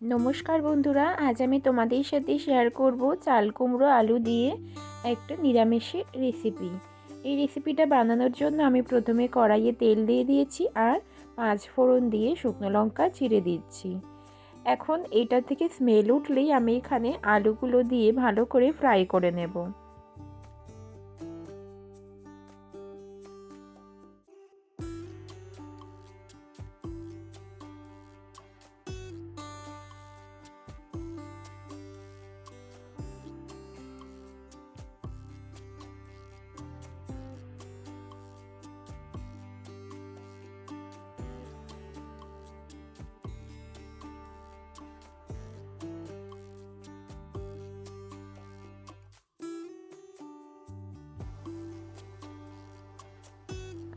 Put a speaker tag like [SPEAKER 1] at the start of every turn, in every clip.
[SPEAKER 1] নমস্কার বন্ধুরা, আজ আমি তোমাদের সাথে শেয়ার করব চাল কুমড়ো আলু দিয়ে একটা নিরামিষের রেসিপি এই রেসিপিটা বানানোর জন্য আমি প্রথমে কড়াইয়ে তেল দিয়ে দিয়েছি আর পাঁচ ফোড়ন দিয়ে শুকনো লঙ্কা চিড়ে দিচ্ছি। এখন এটা থেকে স্মেল উঠলেই আমি এখানে আলুগুলো দিয়ে ভালো করে ফ্রাই করে নেব।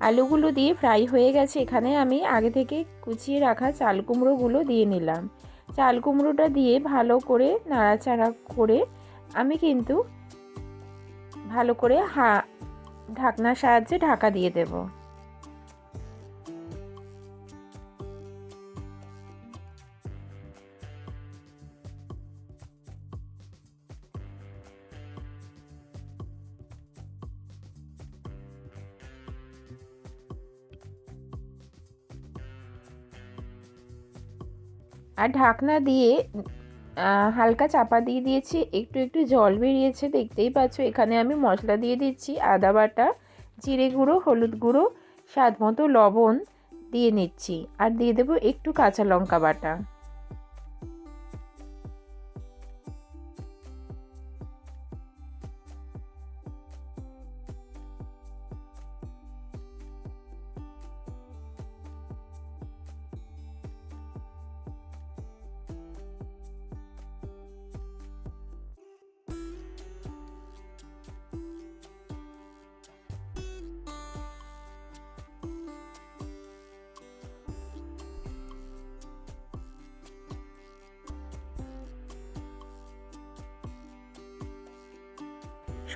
[SPEAKER 1] আলুগুলো দিয়ে ফ্রাই হয়ে গেছে, এখানে আমি আগে থেকে কুচিয়ে রাখা চাল কুমড়োগুলো দিয়ে নিলাম। চাল কুমড়োটা দিয়ে ভালো করে নাড়াচাড়া করে আমি কিন্তু ভালো করে হা, ঢাকনার সাহায্যে ঢাকা দিয়ে দেবো। আর ঢাকনা দিয়ে হালকা চাপা দিয়ে দিয়েছি। একটু একটু জল বেরিয়েছে, দেখতেই পাচ্ছ এখানে আমি মশলা দিয়ে দিচ্ছি, আদা বাটা, জিরে গুঁড়ো, হলুদ গুঁড়ো, স্বাদ মতো লবণ দিয়ে নিচ্ছি। আর দিয়ে দেবো একটু কাঁচা লঙ্কা বাটা।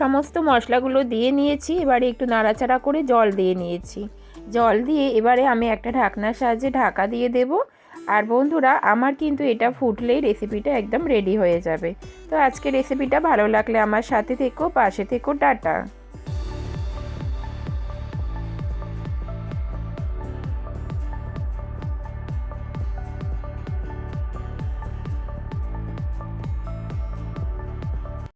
[SPEAKER 1] সমস্ত মশলাগুলো দিয়ে নিয়েছি, এবারে একটু নাড়াচাড়া করে জল দিয়ে নিয়েছি। জল দিয়ে এবারে আমি একটা ঢাকনার সাহায্যে ঢাকা দিয়ে দেব। আর বন্ধুরা, আমার কিন্তু এটা ফুটলেই রেসিপিটা একদম রেডি হয়ে যাবে। তো আজকে রেসিপিটা ভালো লাগলে আমার সাথে থেকো, পাশে থেকো, টাটা।